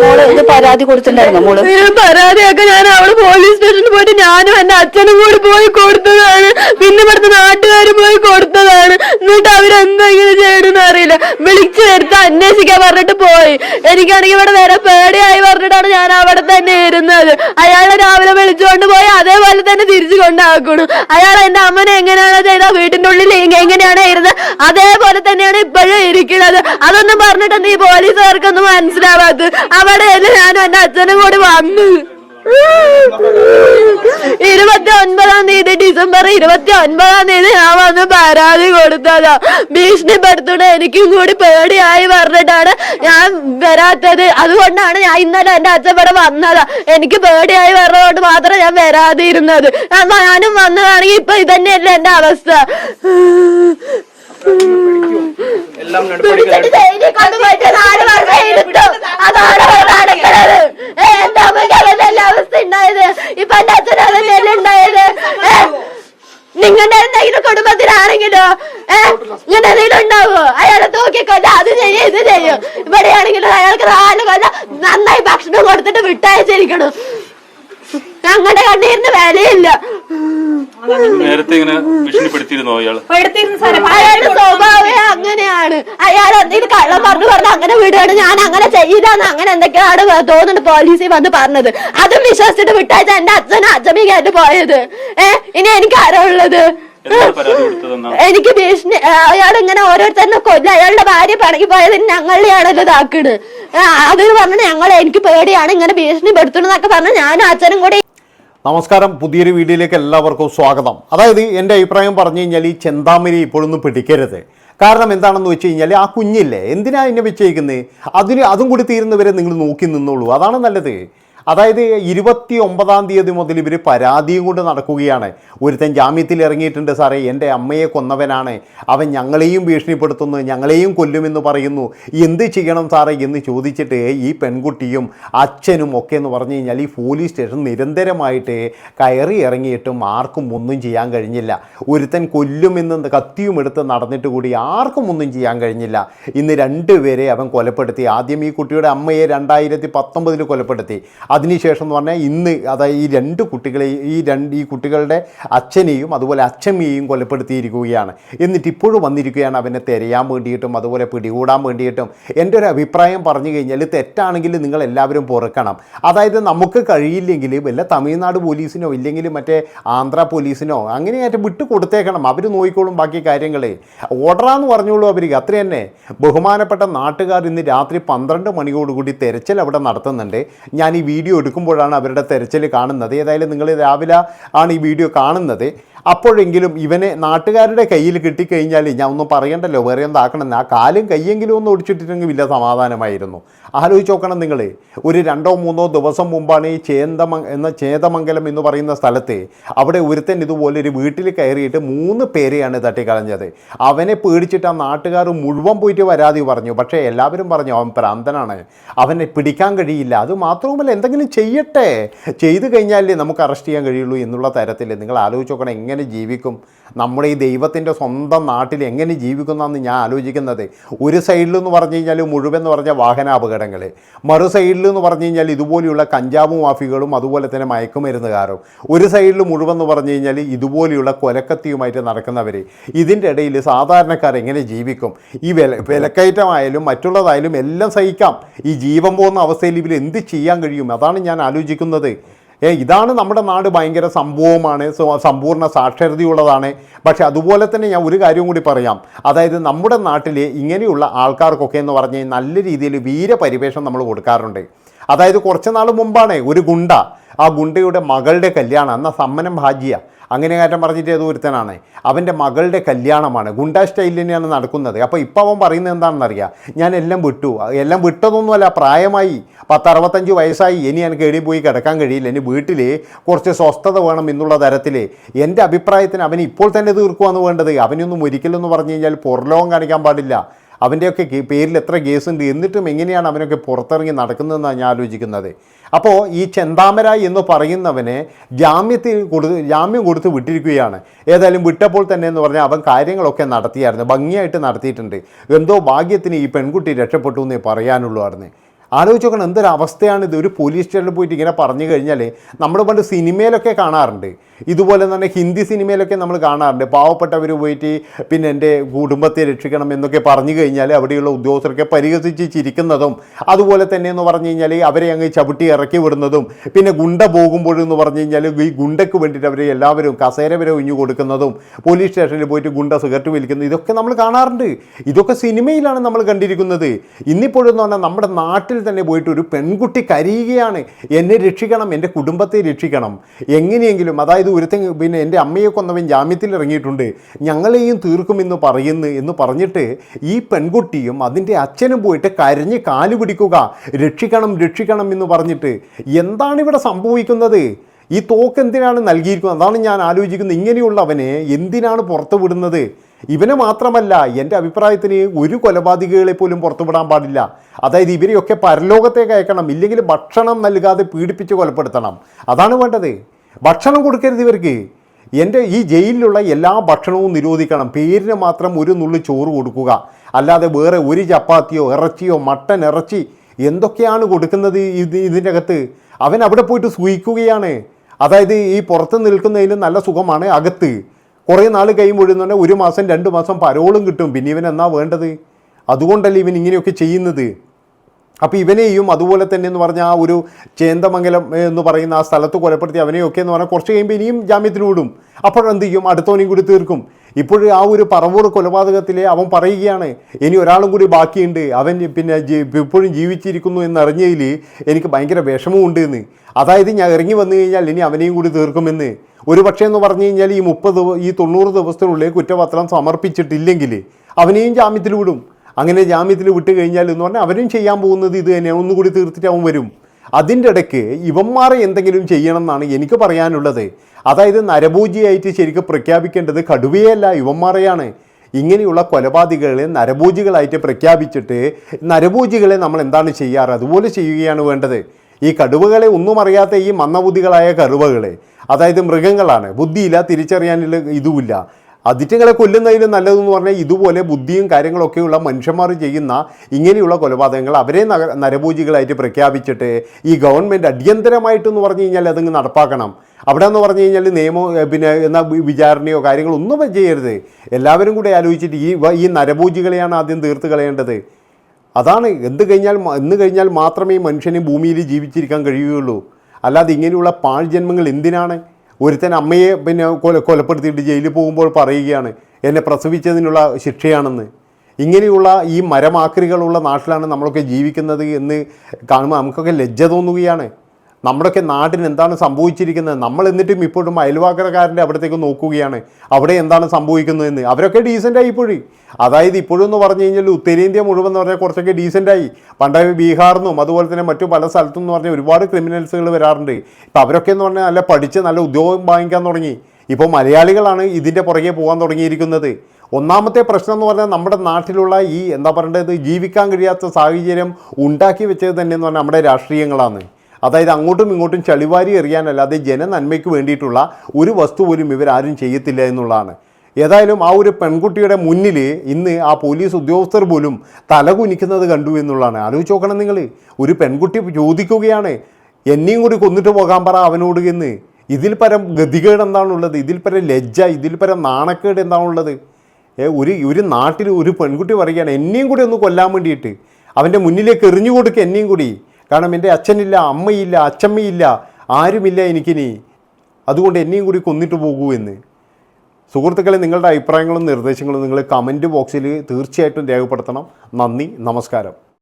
മോൾ ഇത് പരാതി കൊടുത്തിട്ടുണ്ടായിരുന്നു മോൾ? പരാതിയൊക്കെ ഞാൻ അവൾ പോലീസ് സ്റ്റേഷനിൽ പോയിട്ട് ഞാനും എന്റെ അച്ഛനും കൂടി പോയി കൊടുത്തതാണ്. പിന്നെ ഇവിടുത്തെ നാട്ടുകാരും പോയി കൊടുത്തതാണ്. എന്നിട്ട് അവരെന്താ ഇങ്ങനെ ചെയ്യണമെന്ന് അറിയില്ല. വിളിച്ചു വരുത്ത അന്വേഷിക്കാൻ പറഞ്ഞിട്ട് പോയി. എനിക്കാണെങ്കിൽ ഇവിടെ വേറെ പേടിയായി പറഞ്ഞിട്ടാണ് ഞാൻ അവിടെ ഇരുന്നത് അയാളെ രാവിലെ വിളിച്ചുകൊണ്ട് പോയി അതേപോലെ തന്നെ തിരിച്ചു കൊണ്ടാക്കണം അയാൾ എന്റെ അമ്മനെ എങ്ങനെയാണോ ചെയ്ത വീട്ടിന്റെ ഉള്ളിൽ എങ്ങനെയാണ് എങ്ങനെയാണോ ഇരുന്നത്? അതേപോലെ തന്നെയാണ് ഇപ്പോഴും ഇരിക്കുന്നത്. അതൊന്നും പറഞ്ഞിട്ട് നീ പോലീസുകാർക്കൊന്നും മനസ്സിലാവാത്തത്. അവിടെ ഞാനും എന്റെ അച്ഛനും കൂടി വന്നു. ഇരുപത്തി ഒൻപതാം തീയതി ഡിസംബർ ഇരുപത്തി ഒൻപതാം തീയതി ഞാൻ വന്ന് പരാതി കൊടുത്തതാ. ഭീഷണിപ്പെടുത്തണ എനിക്കും കൂടി പേടിയായി പറഞ്ഞിട്ടാണ് ഞാൻ വരാത്തത്. അതുകൊണ്ടാണ് ഞാൻ ഇന്നലെ എന്റെ അച്ഛൻ ഇവിടെ വന്നതാ. എനിക്ക് പേടിയായി പറഞ്ഞതുകൊണ്ട് മാത്രം ഞാൻ വരാതിരുന്നത്. ഇരുന്നത് ഞാനും വന്നതാണെങ്കിൽ ഇപ്പൊ ഇതന്നെയല്ല എന്റെ അവസ്ഥ. എല്ലാം. അതാണ് ഇവിടെ നടക്കണത്. ഏ, എന്റെ അമ്മയ്ക്ക് അതന്നെയല്ലേ അവസ്ഥ ഉണ്ടായത്? ഇപ്പൊ എന്റെ അച്ഛൻ അതന്നെയല്ലേ ഉണ്ടായത്? നിങ്ങളുടെ എന്തെങ്കിലും കുടുംബത്തിലാണെങ്കിലോ ഏ? ഇങ്ങനെ എന്തെങ്കിലും ഉണ്ടാവോ അയാളെ തൂക്കിക്കൊല്ല അത് ചെയ്യും ഇത് ചെയ്യും ഇവിടെയാണെങ്കിലും അയാൾക്ക് നാല് കൊല്ല നന്നായി ഭക്ഷണം കൊടുത്തിട്ട് വിട്ടയച്ചിരിക്കണം. ഞങ്ങളുടെ കണ്ണീരിന് വിലയില്ല. നേരത്തെ ഇങ്ങനെ ഭീഷണിപ്പെടുത്തിയിരുന്നോ അയാൾ സ്വഭാവം അങ്ങനെയാണ് അയാൾ എന്തെങ്കിലും കള്ളം പറഞ്ഞു അങ്ങനെ വിടുകയാണ് ഞാൻ അങ്ങനെ ചെയ്യില്ലെന്ന് അങ്ങനെ എന്തൊക്കെയാണ് തോന്നുന്നുണ്ട് പോലീസിൽ വന്ന് പറഞ്ഞത്. അതും വിശ്വസിച്ചിട്ട് വിട്ടയച്ച എന്റെ അച്ഛനും അച്ഛമ്മയ്ക്കായിട്ട് പോയത്. ഏ ഇനി എനിക്ക് ആരാ ഉള്ളത്? എനിക്ക് ഭീഷണി അയാൾ ഇങ്ങനെ ഓരോരുത്തരുടെ കൊല്ല. അയാളുടെ ഭാര്യ പണക്കി പോയത് ഞങ്ങളുടെയാണല്ലോ ഇതാക്കണ്. അത് പറഞ്ഞു ഞങ്ങൾ എനിക്ക് പേടിയാണ് ഇങ്ങനെ ഭീഷണി പെടുത്തണെന്നൊക്കെ പറഞ്ഞു ഞാനും അച്ഛനും കൂടി നമസ്കാരം. പുതിയൊരു വീഡിയോയിലേക്ക് എല്ലാവർക്കും സ്വാഗതം. അതായത് എന്റെ അഭിപ്രായം പറഞ്ഞു കഴിഞ്ഞാൽ ഈ ചെന്താമരി ഇപ്പോഴൊന്നും പിടിക്കരുത്. കാരണം എന്താണെന്ന് വെച്ച് കഴിഞ്ഞാൽ ആ കുഞ്ഞില്ലേ എന്തിനാ എന്നെ വെച്ചേക്കുന്നത് അതിന് അതും കൂടി തീരുന്നവരെ നിങ്ങൾ നോക്കി നിന്നോളൂ. അതാണ് നല്ലത്. അതായത് ഇരുപത്തി ഒമ്പതാം തീയതി മുതൽ ഇവർ പരാതിയും കൊണ്ട് നടക്കുകയാണ്. ഒരുത്തൻ ജാമ്യത്തിൽ ഇറങ്ങിയിട്ടുണ്ട് സാറേ എന്റെ അമ്മയെ കൊന്നവനാണ്. അവൻ ഞങ്ങളെയും ഭീഷണിപ്പെടുത്തുന്നു ഞങ്ങളെയും കൊല്ലുമെന്ന് പറയുന്നു. എന്ത് ചെയ്യണം സാറേ എന്ന് ചോദിച്ചിട്ട് ഈ പെൺകുട്ടിയും അച്ഛനും ഒക്കെ എന്ന് പറഞ്ഞു കഴിഞ്ഞാൽ ഈ പോലീസ് സ്റ്റേഷൻ നിരന്തരമായിട്ട് കയറി ഇറങ്ങിയിട്ടും ആർക്കും ഒന്നും ചെയ്യാൻ കഴിഞ്ഞില്ല. ഒരുത്തൻ കൊല്ലുമെന്ന് കത്തിയും എടുത്ത് നടന്നിട്ട് കൂടി ആർക്കും ഒന്നും ചെയ്യാൻ കഴിഞ്ഞില്ല. ഇന്ന് രണ്ടുപേരെ അവൻ കൊലപ്പെടുത്തി. ആദ്യം ഈ കുട്ടിയുടെ അമ്മയെ രണ്ടായിരത്തി പത്തൊമ്പതിൽ കൊലപ്പെടുത്തി. അതിനുശേഷം എന്ന് പറഞ്ഞാൽ ഇന്ന് അതായത് ഈ രണ്ട് കുട്ടികളെ ഈ രണ്ട് ഈ കുട്ടികളുടെ അച്ഛനെയും അതുപോലെ അച്ഛമ്മയെയും കൊലപ്പെടുത്തിയിരിക്കുകയാണ്. എന്നിട്ട് ഇപ്പോഴും വന്നിരിക്കുകയാണ് അവനെ തിരയാൻ വേണ്ടിയിട്ടും അതുപോലെ പിടികൂടാൻ വേണ്ടിയിട്ടും. എന്റെ ഒരു അഭിപ്രായം പറഞ്ഞു കഴിഞ്ഞാൽ തെറ്റാണെങ്കിൽ നിങ്ങൾ എല്ലാവരും പുറക്കണം. അതായത് നമുക്ക് കഴിയില്ലെങ്കിൽ വല്ല തമിഴ്നാട് പോലീസിനോ ഇല്ലെങ്കിൽ മറ്റേ ആന്ധ്ര പോലീസിനോ അങ്ങനെയായിട്ട് വിട്ട് കൊടുത്തേക്കണം അവർ നോക്കിക്കോളും ബാക്കി കാര്യങ്ങൾ. ഓർഡറാന്ന് പറഞ്ഞോളൂ അവർ അത്ര തന്നെ. ബഹുമാനപ്പെട്ട നാട്ടുകാർ ഇന്ന് രാത്രി പന്ത്രണ്ട് മണിയോടുകൂടി തെരച്ചിൽ അവിടെ നടത്തുന്നുണ്ട്. ഞാൻ ഈ വീഡിയോ എടുക്കുമ്പോഴാണ് അവരുടെ തെരച്ചിൽ കാണുന്നത്. ഏതായാലും നിങ്ങൾ രാവിലെ ആണ് ഈ വീഡിയോ കാണുന്നത്. അപ്പോഴെങ്കിലും ഇവനെ നാട്ടുകാരുടെ കയ്യിൽ കിട്ടിക്കഴിഞ്ഞാൽ ഞാൻ ഒന്നും പറയണ്ടല്ലോ വേറെ എന്താക്കണം ആ കാലും കയ്യെങ്കിലും ഒന്ന് ഒടിച്ചിട്ടിട്ടെങ്കിൽ വലിയ സമാധാനമായിരുന്നു. ആലോചിച്ച് നോക്കണം നിങ്ങൾ ഒരു രണ്ടോ മൂന്നോ ദിവസം മുമ്പാണ് ഈ ചേന്തമ എന്ന ചേതമംഗലം എന്ന് പറയുന്ന സ്ഥലത്ത് അവിടെ ഒരുത്തൻ ഇതുപോലെ ഒരു വീട്ടിൽ കയറിയിട്ട് മൂന്ന് പേരെയാണ് തട്ടിക്കളഞ്ഞത്. അവനെ പേടിച്ചിട്ട് ആ നാട്ടുകാർ മുഴുവൻ പോയിട്ട് പരാതി പറഞ്ഞു. പക്ഷേ എല്ലാവരും പറഞ്ഞു അവൻ പ്രാന്തനാണ് അവനെ പിടിക്കാൻ കഴിയില്ല. അത് മാത്രവുമല്ല എന്തെങ്കിലും ചെയ്യട്ടെ. ചെയ്തു കഴിഞ്ഞാലേ നമുക്ക് അറസ്റ്റ് ചെയ്യാൻ കഴിയുള്ളൂ എന്നുള്ള തരത്തിൽ നിങ്ങൾ ആലോചിച്ച് നോക്കണം എങ്ങനെ ജീവിക്കും? നമ്മുടെ ഈ ദൈവത്തിന്റെ സ്വന്തം നാട്ടിൽ എങ്ങനെ ജീവിക്കുന്നതെന്ന് ഞാൻ ആലോചിക്കുന്നത്. ഒരു സൈഡിൽ എന്ന് പറഞ്ഞു കഴിഞ്ഞാൽ മുഴുവൻ എന്ന് പറഞ്ഞാൽ വാഹനാപകടങ്ങൾ മറു സൈഡിൽ എന്ന് പറഞ്ഞു കഴിഞ്ഞാൽ ഇതുപോലെയുള്ള കഞ്ചാവ് മാഫികളും അതുപോലെ തന്നെ മയക്കുമരുന്നുകാരും. ഒരു സൈഡിൽ മുഴുവൻ എന്ന് പറഞ്ഞു കഴിഞ്ഞാൽ ഇതുപോലെയുള്ള കൊലക്കത്തിയുമായിട്ട് നടക്കുന്നവർ ഇതിന്റെ ഇടയിൽ സാധാരണക്കാർ എങ്ങനെ ജീവിക്കും? ഈ വില വിലക്കയറ്റമായാലും മറ്റുള്ളതായാലും എല്ലാം സഹിക്കാം. ഈ ജീവൻ പോകുന്ന അവസ്ഥയിൽ ഇവർ എന്ത് ചെയ്യാൻ കഴിയും? അതാണ് ഞാൻ ആലോചിക്കുന്നത്. ഏ ഇതാണ് നമ്മുടെ നാട് ഭയങ്കര സംഭവമാണ് സമ്പൂർണ സാക്ഷരതയുള്ളതാണ്. പക്ഷെ അതുപോലെ തന്നെ ഞാൻ ഒരു കാര്യം കൂടി പറയാം. അതായത് നമ്മുടെ നാട്ടിൽ ഇങ്ങനെയുള്ള ആൾക്കാർക്കൊക്കെ എന്ന് പറഞ്ഞാൽ നല്ല രീതിയിൽ വീരപരിവേഷം നമ്മൾ കൊടുക്കാറുണ്ട്. അതായത് കുറച്ച് നാൾ മുമ്പാണ് ഒരു ഗുണ്ട ആ ഗുണ്ടയുടെ മകളുടെ കല്യാണം അന്ന സമ്മനം ഹാജിയ അങ്ങനെ കാര്യം പറഞ്ഞിട്ട് ഏതോ ഒരുത്തനാണ്. അവന്റെ മകളുടെ കല്യാണമാണ്. ഗുണ്ട സ്റ്റൈലിൽ തന്നെയാണ് നടക്കുന്നത്. അപ്പോൾ ഇപ്പോൾ അവൻ പറയുന്നത് എന്താണെന്നറിയാം? ഞാൻ എല്ലാം വിട്ടു. എല്ലാം വിട്ടതൊന്നുമല്ല പ്രായമായി പത്തറുപത്തഞ്ച് വയസ്സായി. ഇനി എനിക്ക് എടി പോയി കിടക്കാൻ കഴിയില്ല. ഇനി വീട്ടിൽ കുറച്ച് സ്വസ്ഥത വേണം എന്നുള്ള തരത്തിൽ എന്റെ അഭിപ്രായത്തിന് അവൻ ഇപ്പോൾ തന്നെ തീർക്കുവാണ് വേണ്ടത്. അവനൊന്നും ഒരിക്കലൊന്നും പറഞ്ഞു കഴിഞ്ഞാൽ പുറലോകം കാണിക്കാൻ പാടില്ല. അവന്റെയൊക്കെ പേരിൽ എത്ര കേസുണ്ട് എന്നിട്ടും എങ്ങനെയാണ് അവനൊക്കെ പുറത്തിറങ്ങി നടക്കുന്നതെന്നാണ് ഞാൻ ആലോചിക്കുന്നത്. അപ്പോൾ ഈ ചെന്താമര എന്ന് പറയുന്നവനെ ജാമ്യത്തിൽ കൊടുത്ത് ജാമ്യം കൊടുത്ത് വിട്ടിരിക്കുകയാണ്. ഏതായാലും വിട്ടപ്പോൾ തന്നെ എന്ന് പറഞ്ഞാൽ അവൻ കാര്യങ്ങളൊക്കെ നടത്തിയായിരുന്നു ഭംഗിയായിട്ട് നടത്തിയിട്ടുണ്ട്. എന്തോ ഭാഗ്യത്തിന് ഈ പെൺകുട്ടി രക്ഷപ്പെട്ടു എന്നേ പറയാനുള്ളൂ ആയിരുന്നു. ആലോചിച്ച് നോക്കണം എന്തൊരവസ്ഥയാണിത് ഒരു പോലീസ് സ്റ്റേഷനിൽ പോയിട്ട് ഇങ്ങനെ പറഞ്ഞു കഴിഞ്ഞാൽ നമ്മൾ പണ്ട് സിനിമയിലൊക്കെ കാണാറുണ്ട്. ഇതുപോലെ തന്നെ ഹിന്ദി സിനിമയിലൊക്കെ നമ്മൾ കാണാറുണ്ട്. പാവപ്പെട്ടവർ പോയിട്ട് പിന്നെ എന്റെ കുടുംബത്തെ രക്ഷിക്കണം എന്നൊക്കെ പറഞ്ഞു കഴിഞ്ഞാൽ അവിടെയുള്ള ഉദ്യോഗസ്ഥരൊക്കെ പരിഹസിച്ച് ചിരിക്കുന്നതും അതുപോലെ തന്നെ എന്ന് പറഞ്ഞു കഴിഞ്ഞാൽ അവരെ അങ്ങ് ചവിട്ടി ഇറക്കി വിടുന്നതും പിന്നെ ഗുണ്ട പോകുമ്പോഴെന്ന് പറഞ്ഞു കഴിഞ്ഞാൽ ഈ ഗുണ്ടയ്ക്ക് വേണ്ടിയിട്ട് അവരെ എല്ലാവരും കസേര വരെ ഒഴിഞ്ഞു കൊടുക്കുന്നതും പോലീസ് സ്റ്റേഷനിൽ പോയിട്ട് ഗുണ്ട സിഗരറ്റ് വലിക്കുന്നത് ഇതൊക്കെ നമ്മൾ കാണാറുണ്ട്. ഇതൊക്കെ സിനിമയിലാണ് നമ്മൾ കണ്ടിരിക്കുന്നത്. ഇന്നിപ്പോഴെന്ന് പറഞ്ഞാൽ നമ്മുടെ നാട്ടിൽ തന്നെ പോയിട്ട് ഒരു പെൺകുട്ടി കരയുകയാണ്. എന്നെ രക്ഷിക്കണം എന്റെ കുടുംബത്തെ രക്ഷിക്കണം. എങ്ങനെയെങ്കിലും അതായത് ഒരുത്തൻ പിന്നെ എന്റെ അമ്മയെ കൊന്നവൻ ജാമ്യത്തിൽ ഇറങ്ങിയിട്ടുണ്ട്. ഞങ്ങളെയും തീർക്കുമെന്ന് പറയുന്നു എന്ന് പറഞ്ഞിട്ട് ഈ പെൺകുട്ടിയും അതിന്റെ അച്ഛനും പോയിട്ട് കരഞ്ഞ് കാൽ പിടിക്കുക രക്ഷിക്കണം രക്ഷിക്കണം എന്ന് പറഞ്ഞിട്ട് എന്താണ് ഇവിടെ സംഭവിക്കുന്നത്? ഈ തോക്ക് എന്തിനാണ് നൽകിയിരിക്കുന്നത്? അതാണ് ഞാൻ ആലോചിക്കുന്നത്. ഇങ്ങനെയുള്ളവനെ എന്തിനാണ് പുറത്തു വിടുന്നത്? ഇവനെ മാത്രമല്ല എന്റെ അഭിപ്രായത്തിന് ഒരു കൊലപാതകികളെ പോലും പുറത്തുവിടാൻ പാടില്ല. അതായത് ഇവരെയൊക്കെ പരലോകത്തേക്ക് അയക്കണം ഇല്ലെങ്കിൽ ഭക്ഷണം നൽകാതെ പീഡിപ്പിച്ച് കൊലപ്പെടുത്തണം. അതാണ് വേണ്ടത്. ഭക്ഷണം കൊടുക്കരുത് ഇവർക്ക്. എന്റെ ഈ ജയിലിലുള്ള എല്ലാ ഭക്ഷണവും നിരോധിക്കണം. പേരിന് മാത്രം ഒരു നുള്ളി ചോറ് കൊടുക്കുക. അല്ലാതെ വേറെ ഒരു ചപ്പാത്തിയോ ഇറച്ചിയോ മട്ടൻ ഇറച്ചി എന്തൊക്കെയാണ് കൊടുക്കുന്നത് ഇത് ഇതിന്റെ അകത്ത്? അവൻ അവിടെ പോയിട്ട് സൂയിക്കുകയാണ്. അതായത് ഈ പുറത്ത് നിൽക്കുന്നതിന് നല്ല സുഖമാണ് അകത്ത്. കുറേ നാൾ കഴിയുമ്പോഴെന്ന് ഒരു മാസം രണ്ട് മാസം പരോളും കിട്ടും. പിന്നെ ഇവൻ എന്നാ വേണ്ടത്? അതുകൊണ്ടല്ലേ ഇവൻ ഇങ്ങനെയൊക്കെ ചെയ്യുന്നത്? അപ്പോൾ ഇവനെയും അതുപോലെ തന്നെ എന്ന് പറഞ്ഞാൽ ആ ഒരു ചേന്തമംഗലം എന്ന് പറയുന്ന ആ സ്ഥലത്ത് കൊലപ്പെടുത്തി അവനെയൊക്കെ എന്ന് പറഞ്ഞാൽ കുറച്ച് കഴിയുമ്പോൾ ഇനിയും ജാമ്യത്തിൽ വിടും അപ്പോഴെന്ത് ചെയ്യും അടുത്തവനെയും കൂടി തീർക്കും. ഇപ്പോഴും ആ ഒരു പറവൂർ കൊലപാതകത്തിലെ അവൻ പറയുകയാണ് ഇനി ഒരാളും കൂടി ബാക്കിയുണ്ട്. അവൻ പിന്നെ ഇപ്പോഴും ജീവിച്ചിരിക്കുന്നു എന്നറിഞ്ഞതിൽ എനിക്ക് ഭയങ്കര വിഷമമുണ്ട് എന്ന്. അതായത് ഞാൻ ഇറങ്ങി വന്നു കഴിഞ്ഞാൽ ഇനി അവനെയും കൂടി തീർക്കുമെന്ന് ഒരു പക്ഷേ എന്ന് പറഞ്ഞു കഴിഞ്ഞാൽ ഈ മുപ്പത് ഈ തൊണ്ണൂറ് ദിവസത്തിനുള്ളിൽ കുറ്റപത്രം സമർപ്പിച്ചിട്ടില്ലെങ്കിൽ അവനെയും ജാമ്യത്തിൽ വിടും അങ്ങനെ ജാമ്യത്തിൽ വിട്ട് കഴിഞ്ഞാൽ എന്ന് പറഞ്ഞാൽ അവരും ചെയ്യാൻ പോകുന്നത് ഇത് തന്നെ ഒന്നുകൂടി തീർത്തിട്ട് അവൻ വരും. അതിന്റെ ഇടയ്ക്ക് ഇവന്മാരെ എന്തെങ്കിലും ചെയ്യണം എന്നാണ് എനിക്ക് പറയാനുള്ളത്. അതായത് നരഭൂജിയായിട്ട് ശരിക്കും പ്രഖ്യാപിക്കേണ്ടത് കടുവയല്ല ഇവന്മാരെയാണ്. ഇങ്ങനെയുള്ള കൊലപാതകളെ നരഭൂജികളായിട്ട് പ്രഖ്യാപിച്ചിട്ട് നരഭൂജികളെ നമ്മൾ എന്താണ് ചെയ്യാറ്? അതുപോലെ ചെയ്യുകയാണ് വേണ്ടത്. ഈ കടുവകളെ ഒന്നും അറിയാത്ത ഈ മന്നബുദ്ധികളായ കടുവകളെ അതായത് മൃഗങ്ങളാണ്. ബുദ്ധിയില്ല തിരിച്ചറിയാനുള്ള ഇതുമില്ല. അതിറ്റുകളെ കൊല്ലുന്നതിലും നല്ലതെന്ന് പറഞ്ഞാൽ ഇതുപോലെ ബുദ്ധിയും കാര്യങ്ങളൊക്കെയുള്ള മനുഷ്യന്മാർ ചെയ്യുന്ന ഇങ്ങനെയുള്ള കൊലപാതകങ്ങൾ അവരെ നരഭൂജികളായിട്ട് പ്രഖ്യാപിച്ചിട്ട് ഈ ഗവൺമെന്റ് അടിയന്തരമായിട്ടെന്ന് പറഞ്ഞു കഴിഞ്ഞാൽ അതങ്ങ് നടപ്പാക്കണം. അവിടെ എന്ന് പറഞ്ഞു കഴിഞ്ഞാൽ നിയമം പിന്നെ എന്നാ വിചാരണയോ കാര്യങ്ങളോ ഒന്നും ചെയ്യരുത്. എല്ലാവരും കൂടെ ആലോചിച്ചിട്ട് ഈ ഈ നരഭൂജികളെയാണ് ആദ്യം തീർത്ത് കളയേണ്ടത്. അതാണ് എന്ത് കഴിഞ്ഞാൽ എന്ന് കഴിഞ്ഞാൽ മാത്രമേ മനുഷ്യന് ഭൂമിയിൽ ജീവിച്ചിരിക്കാൻ കഴിയുകയുള്ളൂ. അല്ലാതെ ഇങ്ങനെയുള്ള പാഴ്ജന്മങ്ങൾ എന്തിനാണ്? ഒരുത്തൻ അമ്മയെ പിന്നെ കൊല കൊലപ്പെടുത്തിയിട്ട് ജയിലിൽ പോകുമ്പോൾ പറയുകയാണ് എന്നെ പ്രസവിച്ചതിനുള്ള ശിക്ഷയാണെന്ന്. ഇങ്ങനെയുള്ള ഈ മരമാക്രികളുള്ള നാട്ടിലാണ് നമ്മളൊക്കെ ജീവിക്കുന്നത് എന്ന് കാണുമ്പോൾ നമുക്കൊക്കെ ലജ്ജ തോന്നുകയാണ്. നമ്മുടെയൊക്കെ നാടിന് എന്താണ് സംഭവിച്ചിരിക്കുന്നത്? നമ്മൾ എന്നിട്ടും ഇപ്പോഴും അയൽവാക്കരക്കാരന്റെ അവിടത്തേക്ക് നോക്കുകയാണ്. അവിടെ എന്താണ് സംഭവിക്കുന്നതെന്ന്. അവരൊക്കെ ഡീസന്റായി ഇപ്പോഴും. അതായത് ഇപ്പോഴും എന്ന് പറഞ്ഞു കഴിഞ്ഞാൽ ഉത്തരേന്ത്യ മുഴുവൻ എന്ന് പറഞ്ഞാൽ കുറച്ചൊക്കെ ഡീസന്റായി. പണ്ട് ബീഹാറിൽ നിന്നും അതുപോലെ തന്നെ മറ്റു പല സ്ഥലത്തും എന്ന് പറഞ്ഞാൽ ഒരുപാട് ക്രിമിനൽസുകൾ വരാറുണ്ട്. ഇപ്പം അവരൊക്കെ എന്ന് പറഞ്ഞാൽ നല്ല പഠിച്ച് നല്ല ഉദ്യോഗം വാങ്ങിക്കാൻ തുടങ്ങി. ഇപ്പോൾ മലയാളികളാണ് ഇതിന്റെ പുറകെ പോകാൻ തുടങ്ങിയിരിക്കുന്നത്. ഒന്നാമത്തെ പ്രശ്നം എന്ന് പറഞ്ഞാൽ നമ്മുടെ നാട്ടിലുള്ള ഈ എന്താ പറയേണ്ടത് ജീവിക്കാൻ കഴിയാത്ത സാഹചര്യം ഉണ്ടാക്കി വെച്ചത് തന്നെ എന്ന് പറഞ്ഞാൽ നമ്മുടെ രാഷ്ട്രീയങ്ങളാണ്. അതായത് അങ്ങോട്ടും ഇങ്ങോട്ടും ചളിവാരി എറിയാനല്ലാതെ ജനനന്മയ്ക്ക് വേണ്ടിയിട്ടുള്ള ഒരു വസ്തു പോലും ഇവരാരും ചെയ്യത്തില്ല എന്നുള്ളതാണ്. ഏതായാലും ആ ഒരു പെൺകുട്ടിയുടെ മുന്നിൽ ഇന്ന് ആ പോലീസ് ഉദ്യോഗസ്ഥർ പോലും തല കുനിക്കുന്നത് കണ്ടു എന്നുള്ളതാണ്. ആലോചിച്ച് നോക്കണം നിങ്ങൾ ഒരു പെൺകുട്ടി ചോദിക്കുകയാണ് എന്നെയും കൂടി കൊന്നിട്ട് പോകാൻ പറ അവനോട് എന്ന്. ഇതിൽ പരം ഗതികേട് എന്താണുള്ളത്? ഇതിൽ പരം ലജ്ജ ഇതിൽ പരം നാണക്കേട് എന്താണുള്ളത്? ഒരു ഒരു നാട്ടിൽ ഒരു പെൺകുട്ടി പറയുകയാണ് എന്നെയും കൂടി ഒന്ന് കൊല്ലാൻ വേണ്ടിയിട്ട്. അവന്റെ മുന്നിലേക്ക് എറിഞ്ഞു കൊടുക്കുക എന്നെയും കൂടി. കാരണം എന്റെ അച്ഛനില്ല അമ്മയില്ല അച്ചമ്മയില്ല ആരുമില്ല എനിക്കിനി. അതുകൊണ്ട് എന്നെയും കൂടി കൊന്നിട്ട് പോകൂ എന്ന്. സുഹൃത്തുക്കളെ നിങ്ങളുടെ അഭിപ്രായങ്ങളും നിർദ്ദേശങ്ങളും നിങ്ങൾ കമന്റ് ബോക്സിൽ തീർച്ചയായിട്ടും രേഖപ്പെടുത്തണം. നന്ദി നമസ്കാരം.